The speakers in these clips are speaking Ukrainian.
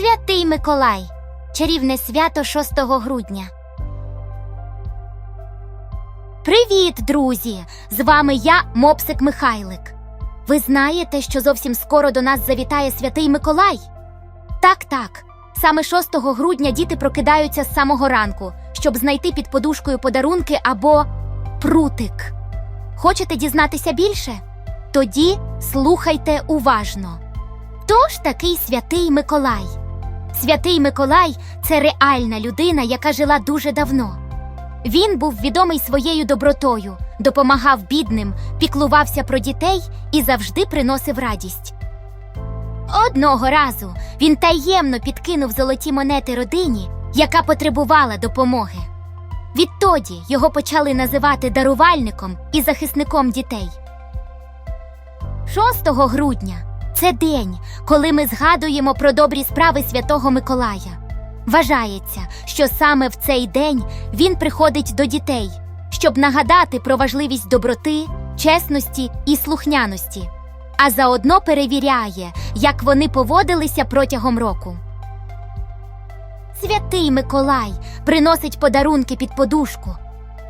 Святий Миколай. Чарівне свято 6 грудня. Привіт, друзі! З вами я, Мопсик Михайлик. Ви знаєте, що зовсім скоро до нас завітає святий Миколай? Так, так. Саме 6 грудня діти прокидаються з самого ранку, щоб знайти під подушкою подарунки або прутик. Хочете дізнатися більше? Тоді слухайте уважно. Хто ж такий святий Миколай? Святий Миколай це реальна людина, яка жила дуже давно. Він був відомий своєю добротою, допомагав бідним, піклувався про дітей і завжди приносив радість. Одного разу він таємно підкинув золоті монети родині, яка потребувала допомоги. Відтоді його почали називати дарувальником і захисником дітей. 6 грудня це день, коли ми згадуємо про добрі справи святого Миколая. Вважається, що саме в цей день він приходить до дітей, щоб нагадати про важливість доброти, чесності і слухняності, а заодно перевіряє, як вони поводилися протягом року. Святий Миколай приносить подарунки під подушку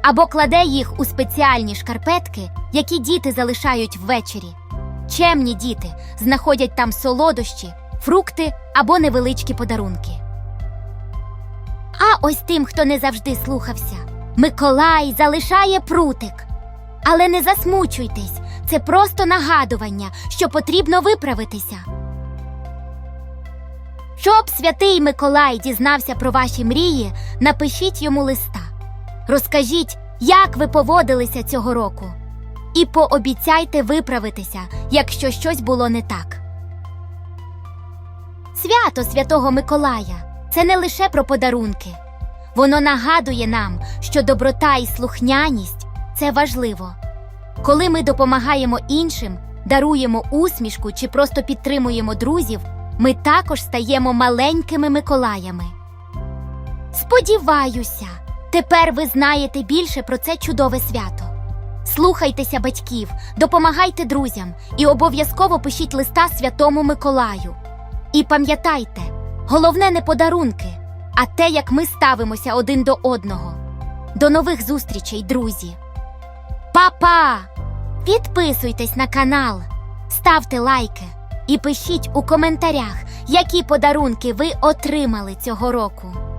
або кладе їх у спеціальні шкарпетки, які діти залишають ввечері. Чемні діти знаходять там солодощі, фрукти або невеличкі подарунки. А ось тим, хто не завжди слухався, Миколай залишає прутик. Але не засмучуйтесь, це просто нагадування, що потрібно виправитися. Щоб святий Миколай дізнався про ваші мрії, напишіть йому листа. Розкажіть, як ви поводилися цього року. І пообіцяйте виправитися, якщо щось було не так. Свято Святого Миколая це не лише про подарунки. Воно нагадує нам, що доброта і слухняність це важливо. Коли ми допомагаємо іншим, даруємо усмішку чи просто підтримуємо друзів, ми також стаємо маленькими Миколаями. Сподіваюся, тепер ви знаєте більше про це чудове свято. Слухайтеся батьків, допомагайте друзям і обов'язково пишіть листа Святому Миколаю. І пам'ятайте, головне не подарунки, а те, як ми ставимося один до одного. До нових зустрічей, друзі! Па-па! Підписуйтесь на канал, ставте лайки і пишіть у коментарях, які подарунки ви отримали цього року.